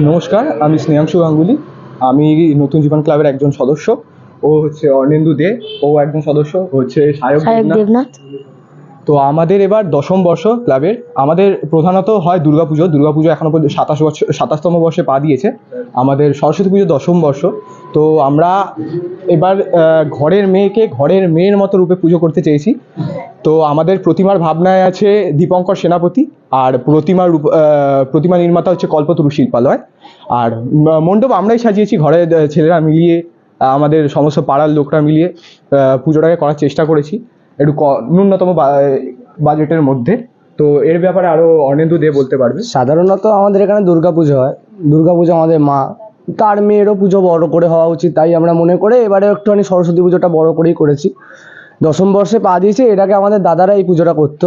নমস্কার আমি স্নেহাংশু গাঙ্গুলি। আমি নতুন জীবন ক্লাবের একজন সদস্য। ও হচ্ছে অর্ণেন্দু দে। ও একজন সদস্য হচ্ছে সায়ক দেবনাথ। তো আমাদের এবার দশম বর্ষ ক্লাবের, আমাদের প্রধানত হয় দুর্গাপুজো। দুর্গাপুজো এখনও পর্যন্ত সাতাশ বছর সাতাশতম বর্ষে পা দিয়েছে। আমাদের সরস্বতী পুজো দশম বর্ষ। তো আমরা এবার ঘরের মেয়েকে ঘরের মেয়ের মতো রূপে পুজো করতে চেয়েছি। তো আমাদের প্রতিমার ভাবনায় আছে দীপঙ্কর সেনাপতি, আর প্রতিমার প্রতিমা নির্মাতা হচ্ছে কল্পতরু শিল্পালয়। আর মণ্ডপ আমরাই সাজিয়েছি ঘরের ছেলেরা মিলিয়ে, আমাদের সমস্ত পাড়ার লোকরা মিলিয়ে পুজোটাকে করার চেষ্টা করেছি। একটু ন্যূনতম বাজেটের মধ্যে। তো এর ব্যাপারে আরও অর্ণেন্দু দে বলতে পারবে। সাধারণত আমাদের এখানে দুর্গা পুজো হয়। দুর্গা পুজো আমাদের মা, তার মেয়েরও পুজো বড় করে হওয়া উচিত, তাই আমরা মনে করে এবারে একটুখানি সরস্বতী পুজোটা বড় করেই করেছি। দশম বর্ষে পা দিয়েছে, এর আগে আমাদের দাদারা এই পুজোটা করতো।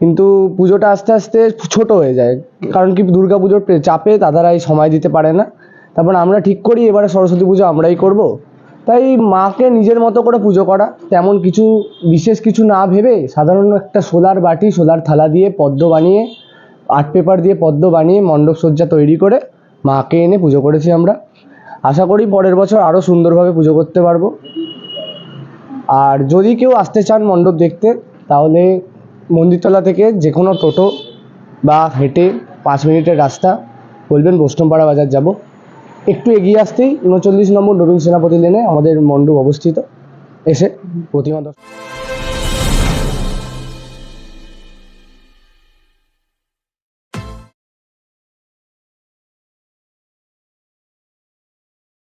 কিন্তু পুজোটা আস্তে আস্তে ছোট হয়ে যায়। কারণ কি দুর্গা পুজোর চাপে দাদারা এই সময় দিতে পারে না। তারপর আমরা ঠিক করি, এবারে সরস্বতী পুজো আমরাই করব। তাই মাকে নিজের মতো করে পুজো করা, তেমন কিছু, বিশেষ কিছু না ভেবে সাধারণ একটা সোলার বাটি, সোলার থালা দিয়ে পদ্ম বানিয়ে, আর্ট পেপার দিয়ে পদ্ম বানিয়ে মণ্ডপ সজ্জা তৈরি করে মাকে এনে পুজো করেছি আমরা। আশা করি পরের বছর আরও সুন্দরভাবে পুজো করতে পারব। আর যদি কেউ আসতে চান মণ্ডপ দেখতে, তাহলে মন্দিরতলা থেকে যে কোনো টোটো বা হেঁটে পাঁচ মিনিটের রাস্তা বলবেন বৈষ্ণবপাড়া বাজার যাব। একটু এগিয়ে আসতেই উনচল্লিশ নম্বর নবীন সেনাপতি লেনে আমাদের মণ্ডপ অবস্থিত। এসে প্রতিমা দর্শন